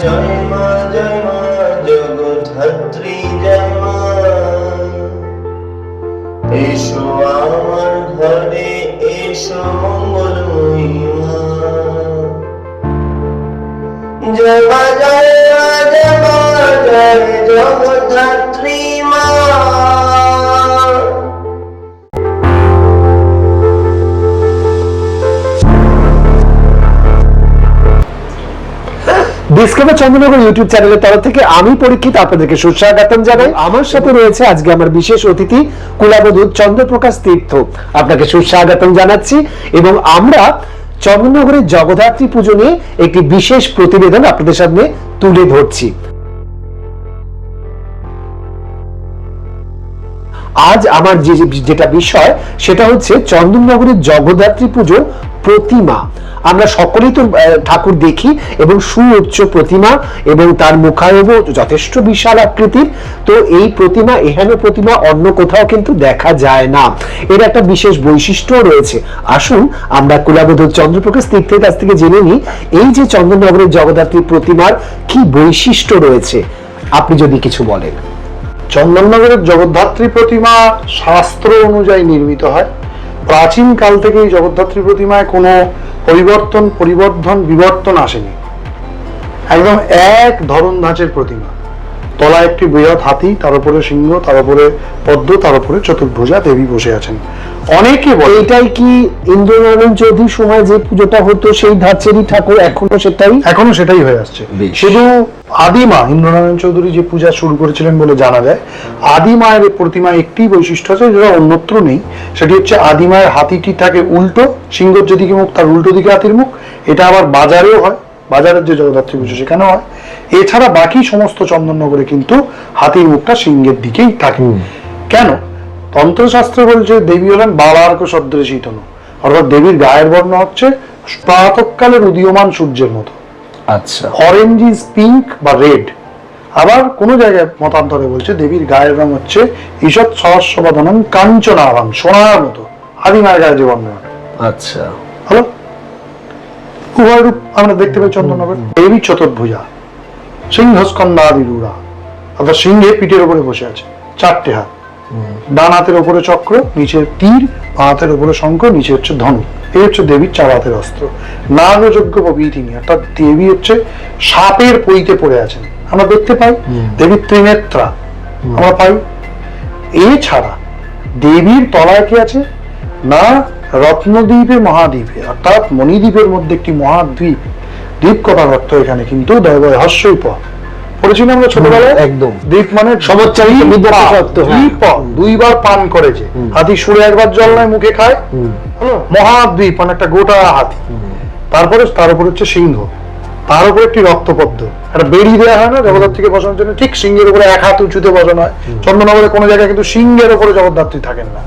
জয় মা জয় মা জগধাত্রী জয় মা এসো আমার ঘরে এসো ডিসকভার চন্দ্রনগর ইউটিউব চ্যানেলের তরফ থেকে আমি পরীক্ষিত আপনাদেরকে সুস্বাগতম জানাই। আমার সাথে রয়েছে আজকে আমার বিশেষ অতিথি কুলাবধূ চন্দ্রপ্রকাশ তীর্থ। আপনাকে সুস্বাগতম জানাচ্ছি এবং আমরা চন্দ্রনগরের জগদ্ধাত্রী পুজো নিয়ে একটি বিশেষ প্রতিবেদন আপনাদের সামনে তুলে ধরছি। আজ আমার যে যেটা বিষয় সেটা হচ্ছে চন্দননগরের জগদ্ধাত্রী পুজোর প্রতিমা। আমরা সকলেই তো ঠাকুর দেখি এবং সুউচ্চ প্রতিমা এবং তার মুখায়ব যথেষ্ট বিশাল আকৃতির। তো এই প্রতিমা, এখানে প্রতিমা অন্য কোথাও কিন্তু দেখা যায় না। এর একটা বিশেষ বৈশিষ্ট্য রয়েছে। আসুন, আমরা কুলাবধূ চন্দ্রপ্রকাশ তীর্থের কাছ থেকে জেনে নিই, এই যে চন্দননগরের জগদ্ধাত্রী প্রতিমার কি বৈশিষ্ট্য রয়েছে? আপনি যদি কিছু বলেন। চন্দননগরের জগদ্ধাত্রী প্রতিমা শাস্ত্র অনুযায়ী নির্মিত হয়। প্রাচীন কাল থেকে এই জগদ্ধাত্রী প্রতিমায় কোনো পরিবর্তন, পরিবর্ধন, বিবর্তন আসেনি। একদম এক ধরন ধাঁচের প্রতিমা। তলায় একটি বৃহৎ হাতি তার উপরে সিংহ তার উপরে পদ্ম তার উপরে চতুর্ভুজা দেবী বসে আছেন। অনেকে বলে এইটাই কি ইন্দ্রনারায়ণ চৌধুরীর সময় যে পুজোটা হতো সেই ধাঁচেরই ঠাকুর এখনও সেটাই? এখনও সেটাই হয়ে আসছে। শুধু আদিমা ইন্দ্রনারায়ণ চৌধুরী যে পূজা শুরু করেছিলেন বলে জানা যায় আদিমায়ের প্রতিমা একটি বৈশিষ্ট্য আছে যেটা অন্যত্র নেই। সেটি হচ্ছে আদিমায়ের হাতিটি থাকে উল্টো সিংহর যেদিকে মুখ তার উল্টো দিকে হাতির মুখ। এটা আবার বাজারেও হয়। বাজারের যে জগদ্ধাত্রী পুজো সেখানে হয়। এছাড়া বাকি সমস্ত চন্দননগরে কিন্তু হাতির মুখটা সিংহের দিকেই থাকে। কেন? তন্ত্রশাস্ত্রে বলছে দেবী হলেন বালার্ক সদৃশী তনু অর্থাৎ দেবীর গায়ের বর্ণ হচ্ছে প্রাতকালের উদীয়মান সূর্যের মতো। আচ্ছা। অরেঞ্জ ইজ পিঙ্ক বা রেড আবার কোন জায়গায় মতান্তরে বলছে দেবীর গায়ের রং হচ্ছে ঈষৎ সহস্রবদনম কাঞ্চনাভাং সোনার মতো। আদি মায়ের গায়ে যে বর্ণনা আচ্ছা। হলো? উভয় রূপ আমরা দেখতে পাই চন্দননগর দেবী চতুর্ভুজা সিংহ স্কন্দাদি রূঢ়া অর্থাৎ সিংহে পিঠের উপরে বসে আছে চারটে হাত। ডান হাতের উপরে চক্র নিচে তীর বাঁ হাতের উপরে শঙ্খ নিচে হচ্ছে ধনু। এই হচ্ছে দেবীর চার হাতের অস্ত্র। নাগযজ্ঞ তিনি। অর্থাৎ দেবী হচ্ছে সাপের পইতে পড়ে আছেন। আমরা দেখতে পাই দেবীর ত্রিনেত্রা। আমরা পাই এছাড়া দেবীর তলায় কি আছে? না রত্নদ্বীপে মহাদ্বীপে অর্থাৎ মণিদ্বীপের মধ্যে একটি মহাদ্বীপ দ্বীপ কথার অর্থ এখানে কিন্তু হস্যই আমরা ছোটবেলায়? একদম। দ্বীপ মানে দ্বীপ হ্যাঁ। দুইবার পান করেছে হাতি সুরে একবার জল নয় মুখে খায়। মহাদ্বীপ মানে একটা গোটা হাতি। তারপরে তার উপর হচ্ছে সিংহ। তার উপর একটি রক্তপদ্ম। একটা বেড়ি দেওয়া হয় না জগদ্ধাত্রীকে বসানোর জন্য। ঠিক সিংহের উপরে এক হাত উঁচুতে বসানো হয়। চন্দ্রনগরে কোনো জায়গায় কিন্তু সিংহের উপরে জগদ্ধাত্রী থাকেন না।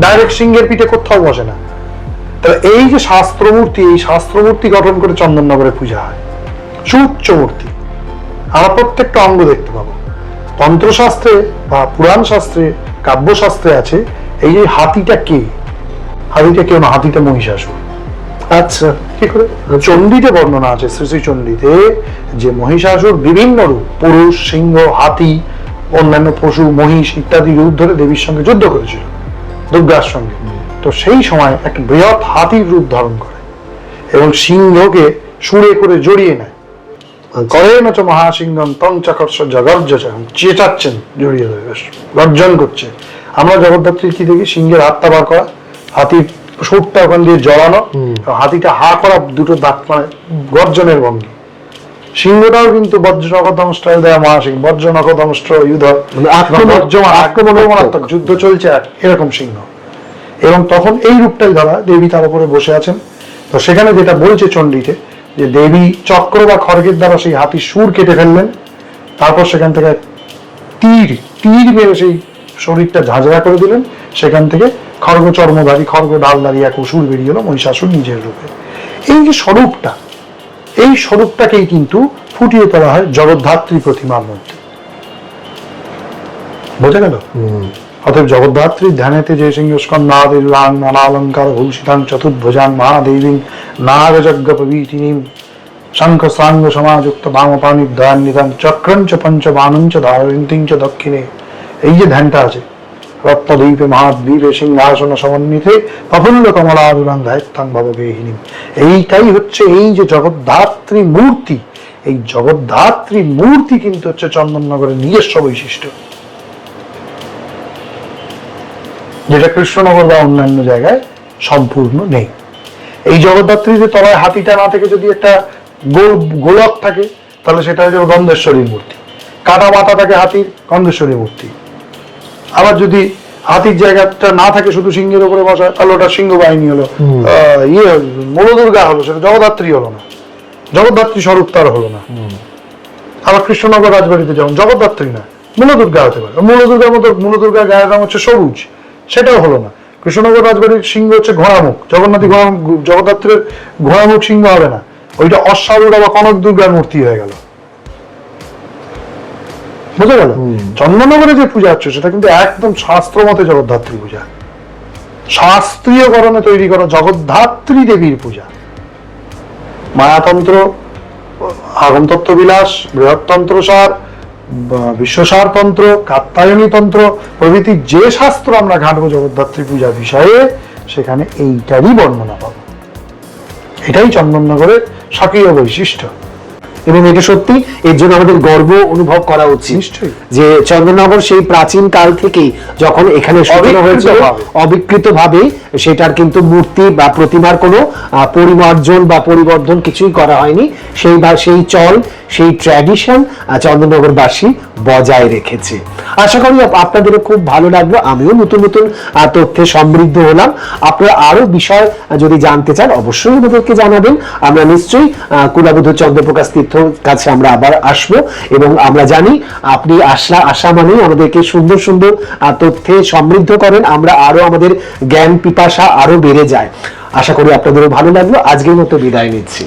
ডাইরেক্ট সিংহের পিঠে কোথাও বসে না। তাহলে এই যে শাস্ত্রমূর্তি, এই শাস্ত্রমূর্তি গঠন করে চন্দননগরে পূজা হয়। সুউচ্চ মূর্তি। আমরা প্রত্যেকটা অঙ্গ দেখতে পাবো। তন্ত্রশাস্ত্রে বা পুরাণ শাস্ত্রে কাব্যশাস্ত্রে আছে, এই যে হাতিটা কে? হাতিটা কেউ না হাতিটা মহিষাসুর। আচ্ছা কি করে? চণ্ডীতে বর্ণনা আছে, শ্রী শ্রী চণ্ডীতে, যে মহিষাসুর বিভিন্ন রূপ, পুরুষ, সিংহ, হাতি, অন্যান্য পশু, মহিষ ইত্যাদি রূপ ধরে দেবীর সঙ্গে যুদ্ধ করেছিল। দুর্গার সঙ্গে। তো সেই সময় একটা বৃহৎ হাতির রূপ ধারণ করে এবং সিংহকে সুরে করে জড়িয়ে নেয়। করেন চ মহাসিংহম তং চকর্ষ জগর্জ চেঁচাচ্ছেন জড়িয়ে ধরে বেশ গর্জন করছে। আমরা জগদ্ধাত্রীর কি দেখি? সিংহের হাতটা বার করা হাতির সুরটা ওখান দিয়ে জড়ানো হাতিটা হা করা দুটো দাঁত মানে গর্জনের ভঙ্গি। সিংহটাও কিন্তু বজ্র নখদংষ্ট দেয়া মহাসিংহ বজ্র নখদংষ্ট যুদ্ধ আক্রমণ-। আক্রমণাত্মক যুদ্ধ চলছে এরকম সিংহ। এবং তখন এই রূপটাই ধরা দেবী তার উপরে বসে আছেন। তো সেখানে যেটা বলছে চণ্ডীতে, যে দেবী চক্র বা খড়গের দ্বারা সেই হাতির সুর কেটে ফেললেন, তারপর সেখান থেকে তীর তীর মেরে সেই শরীরটা ঝাঁঝরা করে দিলেন, সেখান থেকে খড়গ চর্মধারী, খড়গ ডালধারী এক অসুর বেরিয়ে এলো মহিষাসুর নিজের রূপে। এই যে স্বরূপটা, এই স্বরূপটাকেই কিন্তু ফুটিয়ে তোলা হয় জগদ্ধাত্রী প্রতিমার মধ্যে। বোঝা গেল? অতএব জগদ্ধাত্রীর ধ্যানেতে যে সিংহস্কন নাদের রাং নানালঙ্কার ভূষিতাং চতুর্ভুজাং মহাদেবীং নাগযজ্ঞ পবিতিনীম শঙ্খ সাঙ্গ সমাযুক্ত বামপানি দয়ান নিধান চক্রঞ্চ পঞ্চ বানঞ্চ ধারন্তিঞ্চ দক্ষিণে। এই যে ধ্যানটা আছে, রত্নদ্বীপে মহাদ্বীপে সিংহাসন সমন্বিতে প্রফুল্ল কমলাদুরাং ধায়ত্তাং ভবগেহিনী এইটাই হচ্ছে এই যে জগদ্ধাত্রী মূর্তি, এই জগদ্ধাত্রী মূর্তি কিন্তু হচ্ছে চন্দননগরের নিজস্ব বৈশিষ্ট্য। যেটা কৃষ্ণনগর বা অন্যান্য জায়গায় সম্পূর্ণ নেই। এই জগদ্ধাত্রীতে তলায় হাতিটা না থেকে যদি একটা গোল গোলক থাকে তাহলে সেটা হচ্ছে গন্ধেশ্বরীর মূর্তি। কাটা মাথা থাকে হাতির গন্ধেশ্বরী মূর্তি। আবার যদি হাতির জায়গাটা না থাকে শুধু সিংহের উপরে বসা তাহলে ওটা সিংহ বাহিনী হলো ইয়ে মূলদুর্গা হলো সেটা জগদ্ধাত্রী হলো না। জগদ্ধাত্রী স্বরূপ তার হলো না। আবার কৃষ্ণনগর রাজবাড়িতে যেমন জগদ্ধাত্রী না মূলদুর্গা হতে পারে। মূলদুর্গার মতো মূলদুর্গার গায়ের রং হচ্ছে সবুজ। সেটাও হলো না। কৃষ্ণনগর রাজবাড়ির সিংহ হচ্ছে ঘোড়ামুখ। জগন্নাথী ঘোড়ামুখ জগদ্ধাত্রীর ঘোড়ামুখ সিংহ হবে না। ওইটা অশ্বারূঢ় বা কনক দুর্গার মূর্তি হয়ে গেল। বুঝে গেল চন্দননগরে যে পূজা হচ্ছে সেটা কিন্তু একদম শাস্ত্র মতে জগদ্ধাত্রী পূজা। শাস্ত্রীয় করণে তৈরি করা জগদ্ধাত্রী দেবীর পূজা। মায়াতন্ত্র আগমতত্ত্ব বিলাস বৃহত্তন্ত্র সার বা- বিশ্বসার তন্ত্র কাত্তায়নী তন্ত্র প্রভৃতি যে শাস্ত্র আমরা ঘাটবো জগদ্ধাত্রী পূজা বিষয়ে, সেখানে এইটারই বর্ণনা পাব। এটাই চন্দননগরের স্বকীয় বৈশিষ্ট্য। এবং এটা সত্যি এর জন্য আমাদের গর্ব অনুভব করা উচিত যে চন্দ্রনগর সেই প্রাচীন কাল থেকেই যখন এখানে সূচনা হয়েছিল অবিকৃতভাবে। অবিকৃত ভাবে সেটার কিন্তু মূর্তি বা প্রতিমার কোনো পরিমার্জন বা পরিবর্ধন কিছুই করা হয়নি। সেই বা সেই চল সেই ট্র্যাডিশন চন্দ্রনগরবাসী বজায় রেখেছে। আশা করি আপ- আপনাদেরও খুব ভালো লাগল। আমিও নতুন নতুন তথ্যে সমৃদ্ধ হলাম। আপনারা আরও বিষয় যদি জানতে চান অবশ্যই আমাদেরকে জানাবেন। আমরা নিশ্চয়ই কুলাবুধ চন্দ্রপ্রকাশ তীর্থ কাছে আমরা আবার আসব এবং আমরা জানি আপনি আসা আসা মানেই আমাদেরকে সুন্দর সুন্দর তথ্যে সমৃদ্ধ করেন, আমরা আরও আমাদের জ্ঞান, পিপাসা আরও বেড়ে যায়। আশা করি আপনাদেরও ভালো লাগল। আজকের মতো বিদায় নিচ্ছি।